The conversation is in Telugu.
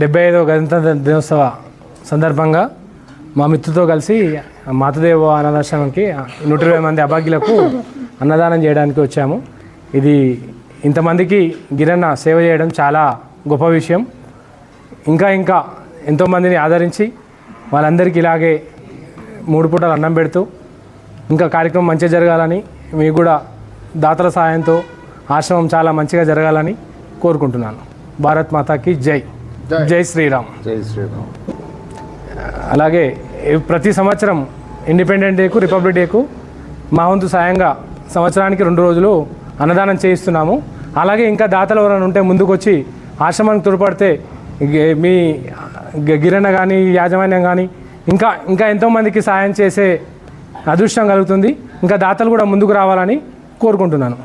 డెబ్బై ఐదవ గణతంత్ర దినోత్సవ సందర్భంగా మా మిత్రుతో కలిసి మాతదేవ అనాథాశ్రమంకి నూట ఇరవై మంది అభాగ్యులకు అన్నదానం చేయడానికి వచ్చాము. ఇది ఇంతమందికి గిరన్న సేవ చేయడం చాలా గొప్ప విషయం. ఇంకా ఇంకా ఎంతోమందిని ఆదరించి వాళ్ళందరికీ ఇలాగే మూడు పూటలు అన్నం పెడుతూ ఇంకా కార్యక్రమం మంచిగా జరగాలని మీకు కూడా దాతల సహాయంతో ఆశ్రమం చాలా మంచిగా జరగాలని కోరుకుంటున్నాను. భారత్ మాతాకి జై. జై శ్రీరామ్. జై శ్రీరామ్. అలాగే ప్రతి సంవత్సరం ఇండిపెండెంట్ డేకు రిపబ్లిక్ డేకు మా వంతు సాయంగా సంవత్సరానికి రెండు రోజులు అన్నదానం చేయిస్తున్నాము. అలాగే ఇంకా దాతలు ఎవరైనా ఉంటే ముందుకు వచ్చి ఆశ్రమానికి తోడ్పడితే మీ గిరణ కానీ యాజమాన్యం కానీ ఇంకా ఇంకా ఎంతోమందికి సాయం చేసే అదృష్టం కలుగుతుంది. ఇంకా దాతలు కూడా ముందుకు రావాలని కోరుకుంటున్నాను.